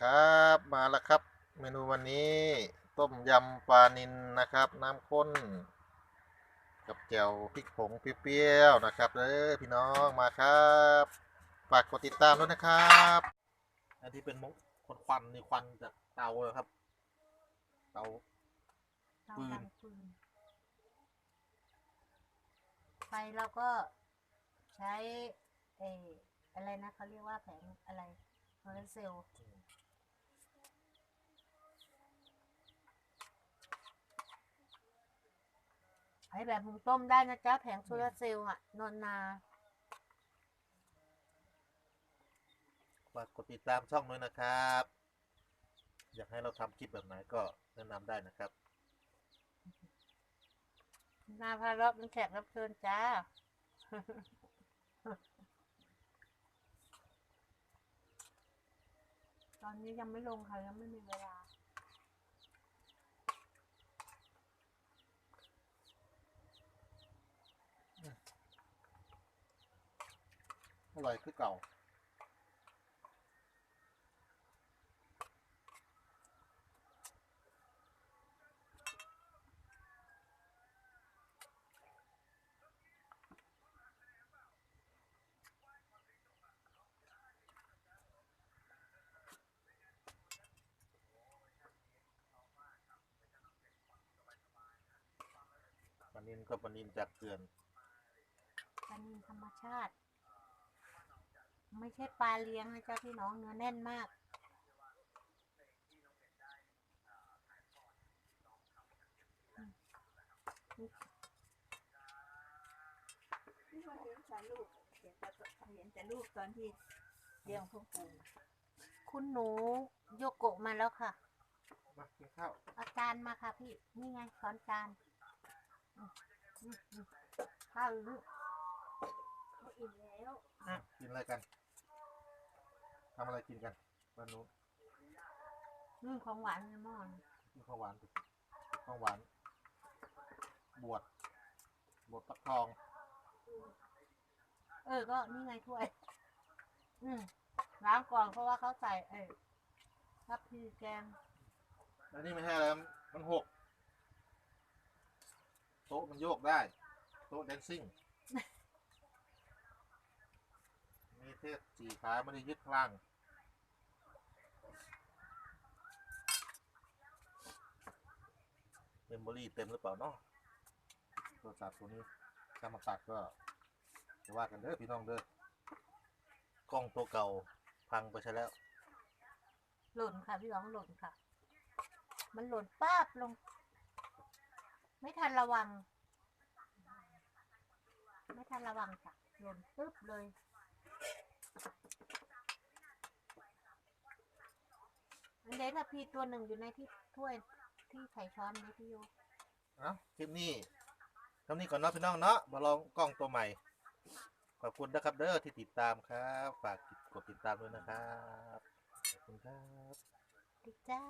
ครับมาแล้วครับ เมนูวันนี้ต้มยำปลานิลนะครับ น้ำข้น กับแจ่วพริกผงเปรี้ยวๆนะครับเด้อพี่น้องมาครับฝากกดติดตามด้วยนะครับอันที่เป็นมุกควันควันๆนี่ควันจากเตาเลยครับเตาเตาฟืนดังฟืนไฟเราก็ใช้เอออะไรนะเขาเรียกว่าแผงอะไรโซลาร์เซลล์ ไอ้แบบหุงต้มได้นะจ๊ะแผงโซลาร์เซลล์อะนอนนา ฝากกดติดตามช่องด้วยนะครับ อยากให้เราทำคลิปแบบไหนก็แนะนำได้นะครับ นาพาเราเป็นแขกรับเชิญจ้า ตอนนี้ยังไม่ลงค่ะ ยังไม่มีเวลา อร่อยคือเก่าปลานินก็ปลานินจากเกลือนปลานินธรรมชาติ ไม่ใช่ปลาเลี้ยงนะจ๊ะพี่น้องเนื้อแน่นมาก ที่ว่าเลี้ยงแต่ลูกเห็นแต่เห็นแต่ลูกตอนที่เลี้ยงพวกปูคุณหนูโยโกะมาแล้วค่ะ มากินข้าวเอาจารย์มาค่ะพี่ นี่ไงช้อนจานอืมอืมอืมข้าวลูกเขา อิ่มแล้วกินอะไรกันทำอะไรกินกันบ้านนู้นอืมของหวานในหม้อนะกินข้าวหวานสิข้าวหวาน บวชบวชฟักทองเออ ก็นี่ไงถ้วย อืมล้างก่อนเพราะว่าเขาใส่เอ้ทับพีแกงอันนี้ไม่ใช่แล้วมันหกโต๊ะมันโยกได้ โต๊ะแดนซิ่งมี เทศสี่ขาไม่ได้ยึดข้งล่าง เมมโมรี่เต็มหรือเปล่าเนาะโทรศัพท์ตัวนี้ถ้ามาตัดก็จะว่ากันเด้อพี่น้องเด้อกล้องตัวเก่าพังไปใช่แล้ว หล่นค่ะพี่ร้องหล่นค่ะ มันหล่นป้าบลง ไม่ทันระวัง ไม่ทันระวังจ้ะหล่นปึ๊บเลย อันเดถ้าพี่ตัวหนึ่งอยู่ในที่ถ้วยที่ใส่ช้อนนี้พี่โยเอ้าคลิปนี้เท่านี้ก่อนเนาะพี่น้องเนาะมาลองกล้องตัวใหม่ ขอบคุณนะครับเด้อที่ติดตามครับ ฝากกดติดตามด้วยนะครับ ขอบคุณครับดีจ้า